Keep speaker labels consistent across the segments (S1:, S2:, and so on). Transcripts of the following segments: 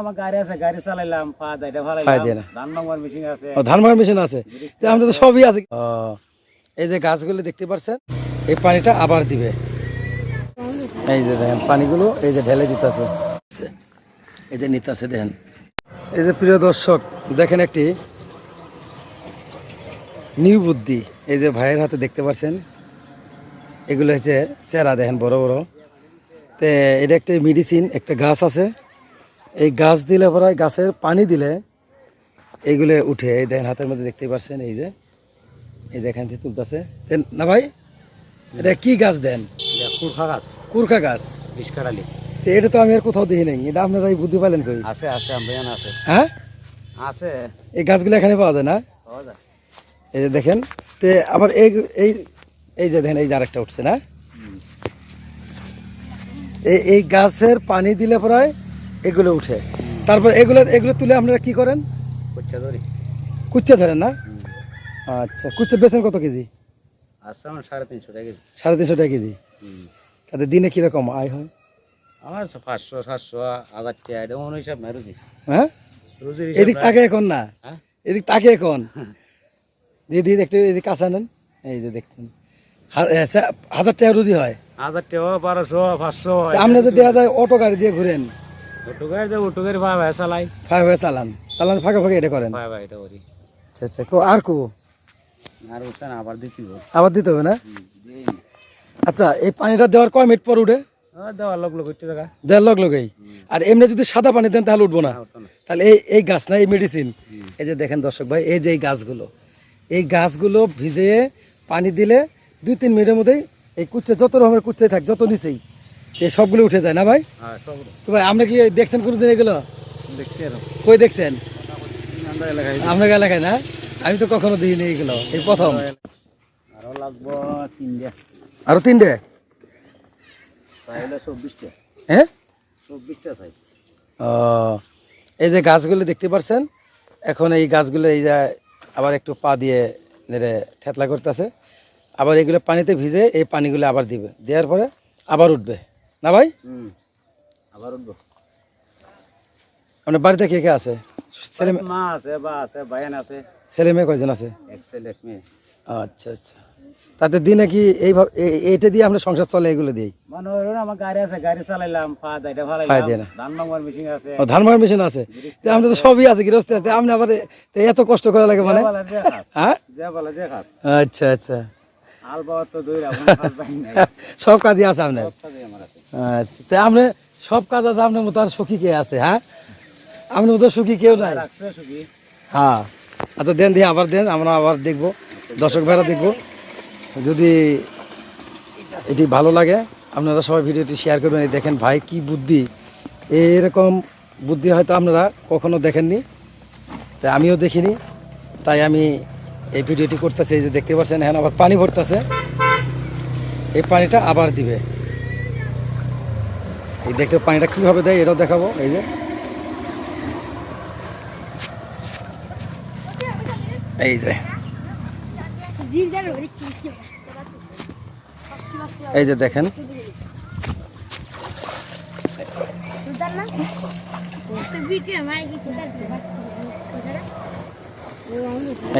S1: আমার গাড়ি আছে গাড়ি চালাইলাম পা দাইটা ধান মেশিন আছে।
S2: ও ধান মারার মেশিন আছে? আমাদের তো সবই আছে। এই যে গাছগুলো দেখতে পাচ্ছেন এই পানিটা আবার দিবে। এই যে দেখেন পানিগুলো এই যে ঢেলে দিতেছে। এই যে নিতেছে দেখেন। এই যে প্রিয় দর্শক দেখেন একটি নিউ বুদ্ধি। এই যে ভাইয়ের হাতে দেখতে পাচ্ছেন এগুলো হচ্ছে চেরা দেখেন বড় বড়। তে এটা একটা মেডিসিন একটা গাছ আছে। এই গাছ দিলে পরে গাছের পানি দিলে এইগুলো উঠে এই দেখেন হাতের মধ্যে দেখতে পাচ্ছেন এই যে এই যে এখান থেকে তুলতেছে। না ভাই এটা কি গাছ দেন?
S1: কুরখা গাছ।
S2: কুরখা গাছ।
S1: বিষ্কারালি
S2: এটা তো আমি আর কোথাও দেখি নাই এটা আপনারা এই বুদ্ধি পাইলেন কই?
S1: আছে আছে আমরা জানা আছে।
S2: হ্যাঁ?
S1: আছে।
S2: এই গাছগুলো এখানে পাওয়া যায় না?
S1: পাওয়া যায়।
S2: এই যে দেখেন তে আবার এই এই এই যে দেখেন এই যে আরেকটা উঠছে না? এই এই গাছের পানি দিলে পরে এগুলো উঠে। তারপর এগুলো এগুলো তুলে আপনারা কি করেন?
S1: কুচ্চা ধরি।
S2: কুচ্চা ধরেন না? আচ্ছা কুচ্চা বেচেন কত কেজি?
S1: আমার সাড়ে তিনশো টাকা কেজি।
S2: সাড়ে তিনশো টাকা কেজি? তাতে দিনে কীরকম আয় হয়?
S1: আমার পাঁচশো সাতশো হাজার টাকা এটা হিসাব নাই রুজি
S2: হ্যাঁ?
S1: রুজির
S2: এদিক তাকে এখন না? এদিক তাকে এখন? দিদি একটু এদিক কাঁচা নেন এই যে দেখতেন হাজার টাকা রুজি হয়।
S1: হাজার টাকা বারোশো পাঁচশো
S2: আপনি তো দেওয়া যায় অটো গাড়ি দিয়ে ঘুরেন।
S1: ওটু দেবো ওটু গাড়ি ভাই ভাই চালাই
S2: ফাঁকা হয়ে চালান। চালান ফাঁকা ফাঁকা এটা করেন।
S1: ভাই ভাই এটা করি।
S2: আচ্ছা আচ্ছা কো আর কো?
S1: আর উঠছে না আবার দিতে হবে।
S2: আবার দিতে হবে না? আচ্ছা এই পানিটা দেওয়ার কয় মিনিট পর উঠে?
S1: দেওয়ার লোক লোক একটু টাকা
S2: দেওয়ার লগ লগেই। আর এমনি যদি সাদা পানি দেন তাহলে উঠবো না। তাহলে এই এই গাছ না এই মেডিসিন এই যে দেখেন দর্শক ভাই এই যে এই গাছগুলো। এই গাছগুলো ভিজিয়ে পানি দিলে দুই তিন মিনিটের মধ্যেই এই কুচ্ছে যত রকমের কুচ্ছে থাক যত নিচেই। সবগুলো উঠে যায় না ভাই?
S1: হ্যাঁ
S2: তো ভাই আপনি কি দেখছেন কোনোদিন এগুলো? কই দেখছেন? আপনার এলাকায় না? আমি তো কখনো দিইনি এগুলো। এই প্রথম।
S1: আরও লাগবো তিনটে।
S2: হ্যাঁ এই যে গাছগুলো দেখতে পাচ্ছেন এখন এই গাছগুলো এই যে আবার একটু পা দিয়ে নেড়ে থেতলা করতেছে। আবার এগুলো পানিতে ভিজে এই পানিগুলো আবার দিবে। দেওয়ার পরে আবার উঠবে। না ভাই?
S1: আবার উঠবো।
S2: আপনার বাড়িতে কে কে আছে? ছেলে মেয়ে-
S1: মা আছে বা আছে ভাইয়ান আছে।
S2: ছেলে মেয়ে কয়জন আছে?
S1: এক ছেলে এক মেয়ে।
S2: আচ্ছা আচ্ছা। তাতে দিনে কি এইভাবে এটা দিয়ে আমরা সংসার চলে এগুলো দিই
S1: মনে আমার গাড়ি আছে গাড়ি চালাইলাম পা দাইটা
S2: দিয়ে।
S1: ধান নম্বর মেশিন আছে।
S2: ও ধান মারার মেশিন আছে? তো আমাদের তো সবই আছে গৃহস্থ আপনি আবার এত কষ্ট করা লাগে মানে? হ্যাঁ?
S1: যে বলে যে
S2: আচ্ছা আচ্ছা। সব কাজই আছে আপনার? আচ্ছা তা আপনি সব কাজ আছে আপনার মতো আর সুখী কে আছে হ্যাঁ? আপনার মতো সুখী কেউ নাই? হ্যাঁ আচ্ছা দেন দিয়ে আবার দেন আমরা আবার দেখব দর্শক ভাইরা দেখব। যদি এটি ভালো লাগে আপনারা সবাই ভিডিওটি শেয়ার করবেন দেখেন ভাই কি বুদ্ধি। এরকম বুদ্ধি হয়তো আপনারা কখনো দেখেননি তাই আমিও দেখিনি তাই আমি এই ভিডিওটি করতেছি, এই যে দেখতে পাচ্ছেন, এখন আবার পানি ভরতেছে। এই পানিটা আবার দিবে। এই দেখতে পানিটা কীভাবে দেয়, এটাও দেখাবো, এই যে। এই যে। এই যে দেখেন।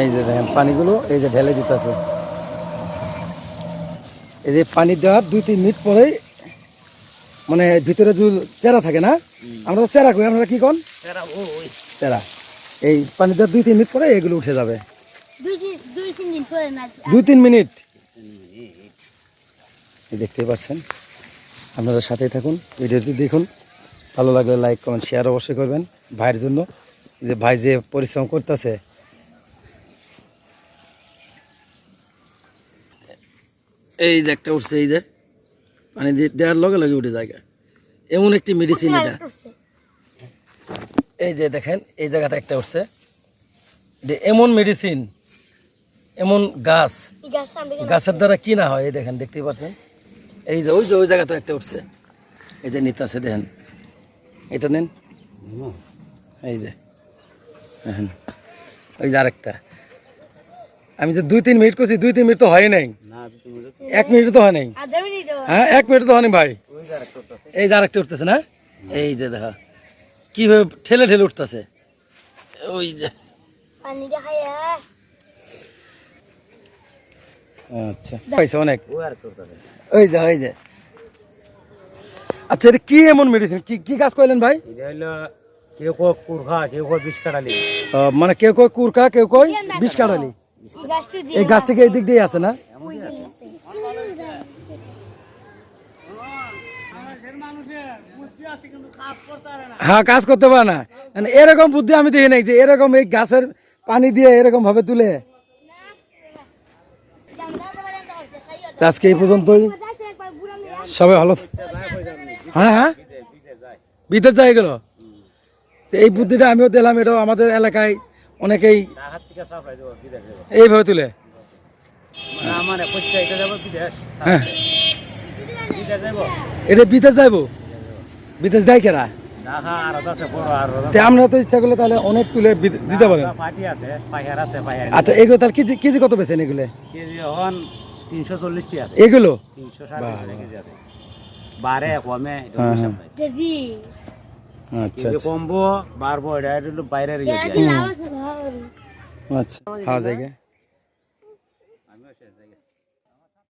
S2: এই যে দেখেন পানিগুলো এই যে ঢেলে দিতেছে। এই যে পানি দেওয়ার দুই তিন মিনিট পরেই মানে ভিতরে যে চেরা থাকে না আমরা তো চেরা করি। আমরা কি কন?
S1: এরা ও ওই।
S2: চেরা। এই পানি দেওয়ার দুই তিন মিনিট পরে এগুলো উঠে যাবে।
S3: দুই তিন দুই তিন দিন পরে না
S2: দুই তিন মিনিট। এই দেখতেই পাচ্ছেন। আপনারা সাথেই থাকুন ভিডিওটি দেখুন। ভালো লাগলে লাইক কমেন্ট শেয়ার অবশ্যই করবেন। ভাইয়ের জন্য যে ভাই যে পরিশ্রম করতেছে এই যে একটা উঠছে এই যে পানি দিয়ে দেওয়ার লগে লগে উঠে জায়গা এমন একটি মেডিসিন এটা। এই যে দেখেন এই জায়গাতে একটা উঠছে। এমন মেডিসিন এমন গাছ। গাছের দ্বারা কি না হয় এই দেখেন দেখতেই পাচ্ছেন? এই যে ওই যে ওই জায়গাতে একটা উঠছে। এই যে নিতে আছে দেখেন। এটা নেন। এই যে দেখেন। ওই যে আরেকটা। আমি যে দুই তিন মিনিট করছি দুই তিন মিনিট তো হয় নাই।
S1: না তুমি তো
S2: এক মিনিট তো হয় নাই। হ্যাঁ। এক মিনিট তো হয়নি ভাই।
S1: ওই যার একটা উঠতেছে।
S2: এই যে আরেকটা উঠতেছে না? এই যে দেখা কীভাবে ঠেলে ঠেলে উঠতেছে। ওই যে। আচ্ছা পাইছে অনেক।
S1: ও আর করতেছে
S2: ওই যে ওই যে। আচ্ছা এটা কি এমন মেডিসিন কি কি কাজ করলেন ভাই?
S1: কেউ কেউ কুরখা কেউ কেউ বিষ কাটালি।
S2: মানে কেউ কয় কুরকা কেউ কয় বিষ কাটালি।
S3: এই গাছটা দিয়ে
S2: এই দিক দিয়ে আছে না? হ্যাঁ কাজ করতে পারে না। মানে এরকম বুদ্ধি আমি দেখি নাই যে এরকম এই গাছের পানি দিয়ে এরকম ভাবে তুলে। আজকে এই পর্যন্তই। সবাই ভালো হ্যাঁ হ্যাঁ? বিদেশ যায় গেল এই বুদ্ধিটা আমিও দিলাম এটাও আমাদের এলাকায় অনেকেই এইভাবে তুলে?
S1: মানে আমার এটা বিদেশ
S2: হ্যাঁ। এটা বিদেশ যাইবো? বিদেশ দেয় কেরা? আমরা তো ইচ্ছা করলে তাহলে অনেক তুলে দিতে পারেন।
S1: পাইহার আছে পাইহার
S2: আচ্ছা এগুলো তার কেজি কেজি কত বেছেন এগুলো?
S1: কেজি এখন তিনশো চল্লিশটি আছে
S2: এগুলো
S1: তিনশো সাড়ে কেজি আছে বারে কমে এটা হিসাব। নাই।
S3: কেজি।
S2: আচ্ছা আচ্ছা
S1: কমবো বাড়বো এটা বাইরের
S2: আচ্ছা খাওয়া যায়